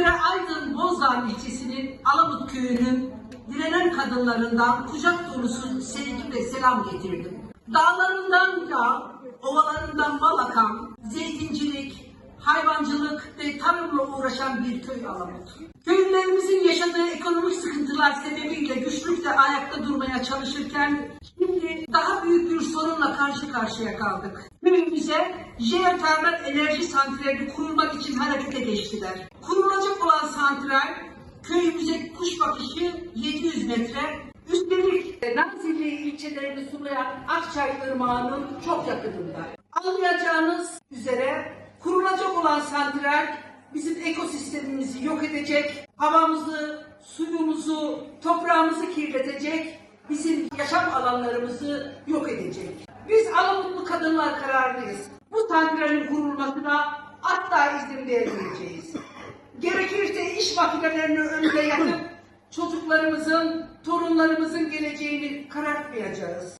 Sizlere Aydın Bozdağ ilçesinin Alamut köyünün direnen kadınlarından kucak dolusu sevgi ve selam getirdim. Dağlarından yağ, ovalarından bal akan, zeytincilik, hayvancılık ve tarımla uğraşan bir köy Alamut. Köylülerimizin yaşadığı ekonomik sıkıntılar sebebiyle güçlükle ayakta durmaya çalışırken şimdi daha büyük bir sorunla karşı karşıya kaldık. Köyümüze jeotermal enerji santrali kurulmak için harekete geçtiler. Santral köyümüze kuş bakışı 700 metre, üstelik Nazilli ilçelerini sulayan Akçay Irmağı'nın çok yakınında. Anlayacağınız üzere kurulacak olan santral bizim ekosistemimizi yok edecek, havamızı, suyumuzu, toprağımızı kirletecek, bizim yaşam alanlarımızı yok edecek. Biz Alamutlu kadınlar kararlıyız. Bu santralin kurulmasına asla izin vermeyeceğiz. Makinelerini önüne yatıp çocuklarımızın, torunlarımızın geleceğini karartmayacağız.